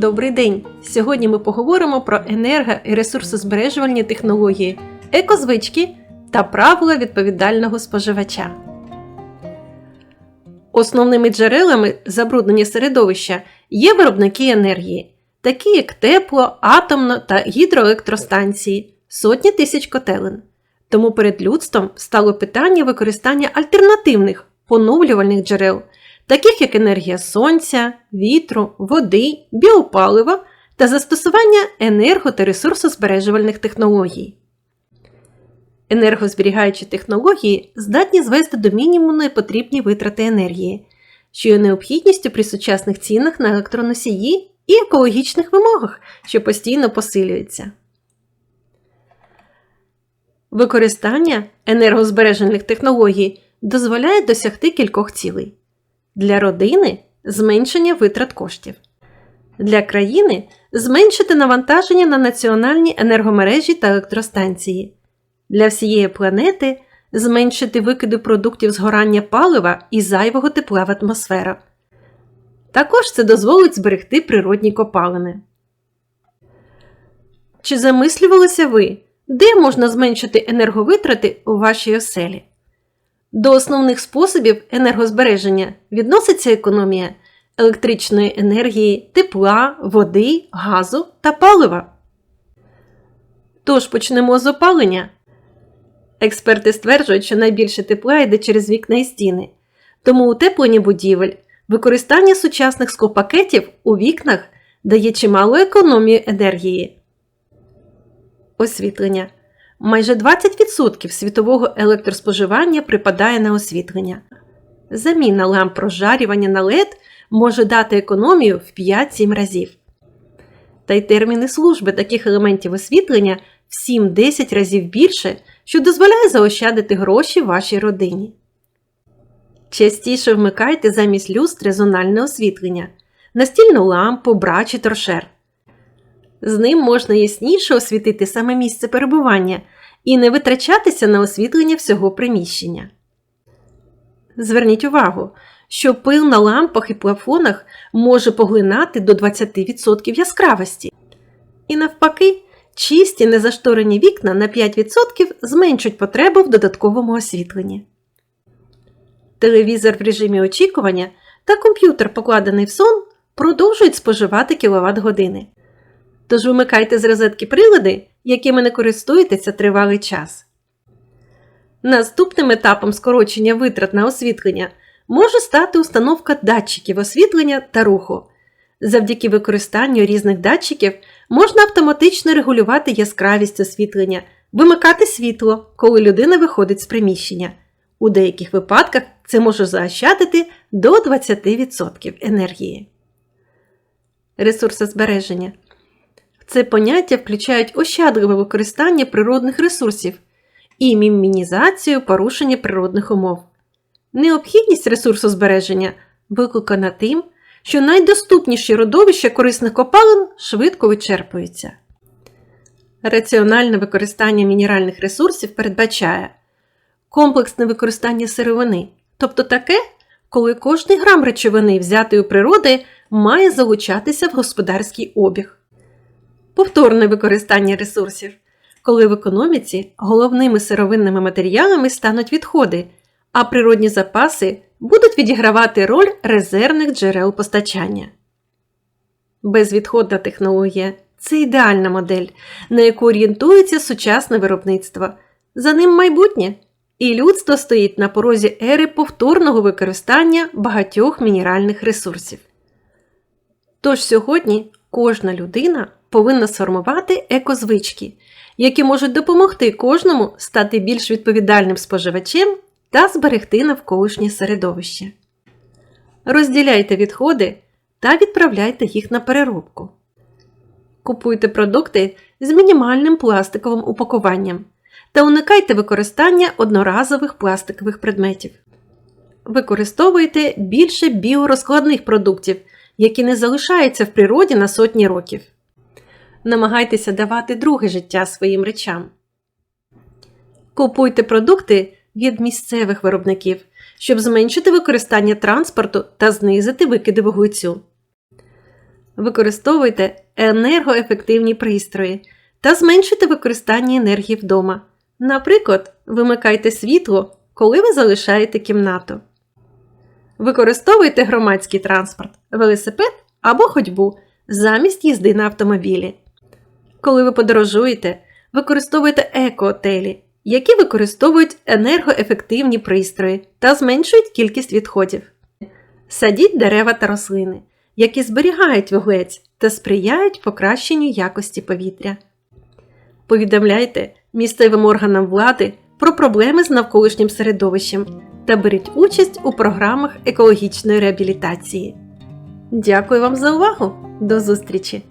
Добрий день! Сьогодні ми поговоримо про енерго і ресурсозбережувальні технології, екозвички та правила відповідального споживача. Основними джерелами забруднення середовища є виробники енергії, такі як тепло, атомно та гідроелектростанції, сотні тисяч котелень. Тому перед людством стало питання використання альтернативних поновлювальних джерел, таких як енергія сонця, вітру, води, біопалива та застосування енерго та ресурсозбережувальних технологій. Енергозберігаючі технології здатні звести до мінімуму непотрібні витрати енергії, що є необхідністю при сучасних цінах на електроносії і екологічних вимогах, що постійно посилюються. Використання енергозбережених технологій дозволяє досягти кількох цілей. Для родини зменшення витрат коштів. Для країни зменшити навантаження на національні енергомережі та електростанції. Для всієї планети зменшити викиди продуктів згорання палива і зайвого тепла в атмосферу. Також це дозволить зберегти природні копалини. Чи замислювалися ви, де можна зменшити енерговитрати у вашій оселі? До основних способів енергозбереження відноситься економія електричної енергії, тепла, води, газу та палива. Тож почнемо з опалення. Експерти стверджують, що найбільше тепла йде через вікна і стіни, тому утеплення будівель, використання сучасних склопакетів у вікнах дає чималу економію енергії. Освітлення. Майже 20% світового електроспоживання припадає на освітлення. Заміна ламп прожарювання на LED може дати економію в 5-7 разів. Та й терміни служби таких елементів освітлення в 7-10 разів більше, що дозволяє заощадити гроші вашій родині. Частіше вмикайте замість люстри зональне освітлення, настільну лампу, бра чи торшер. З ним можна ясніше освітити саме місце перебування і не витрачатися на освітлення всього приміщення. Зверніть увагу, що пил на лампах і плафонах може поглинати до 20% яскравості. І навпаки, чисті незашторені вікна на 5% зменшать потребу в додатковому освітленні. Телевізор в режимі очікування та комп'ютер, покладений в сон, продовжують споживати кіловат години. Тож вимикайте з розетки прилади, якими не користуєтеся тривалий час. Наступним етапом скорочення витрат на освітлення може стати установка датчиків освітлення та руху. Завдяки використанню різних датчиків можна автоматично регулювати яскравість освітлення, вимикати світло, коли людина виходить з приміщення. У деяких випадках це може заощадити до 20% енергії. Ресурсозбереження це поняття включають ощадливе використання природних ресурсів і мінімізацію порушення природних умов. Необхідність ресурсозбереження викликана тим, що найдоступніші родовища корисних копалин швидко вичерпуються. Раціональне використання мінеральних ресурсів передбачає комплексне використання сировини, тобто таке, коли кожний грам речовини, взятої у природи, має залучатися в господарський обіг повторне використання ресурсів, коли в економіці головними сировинними матеріалами стануть відходи, а природні запаси будуть відігравати роль резервних джерел постачання. Безвідходна технологія це ідеальна модель, на яку орієнтується сучасне виробництво. За ним майбутнє, і людство стоїть на порозі ери повторного використання багатьох мінеральних ресурсів. Тож сьогодні кожна людина повинна сформувати екозвички, які можуть допомогти кожному стати більш відповідальним споживачем та зберегти навколишнє середовище. Розділяйте відходи та відправляйте їх на переробку. Купуйте продукти з мінімальним пластиковим упакуванням та уникайте використання одноразових пластикових предметів. Використовуйте більше біорозкладних продуктів, які не залишаються в природі на сотні років намагайтеся давати друге життя своїм речам. Купуйте продукти від місцевих виробників, щоб зменшити використання транспорту та знизити викиди вуглецю. Використовуйте енергоефективні пристрої та зменшуйте використання енергії вдома. Наприклад, вимикайте світло, коли ви залишаєте кімнату. Використовуйте громадський транспорт, велосипед або ходьбу замість їзди на автомобілі. Коли ви подорожуєте, використовуйте еко-отелі, які використовують енергоефективні пристрої та зменшують кількість відходів. Садіть дерева та рослини, які зберігають вуглець та сприяють покращенню якості повітря. Повідомляйте місцевим органам влади про проблеми з навколишнім середовищем та беріть участь у програмах екологічної реабілітації. Дякую вам за увагу! До зустрічі!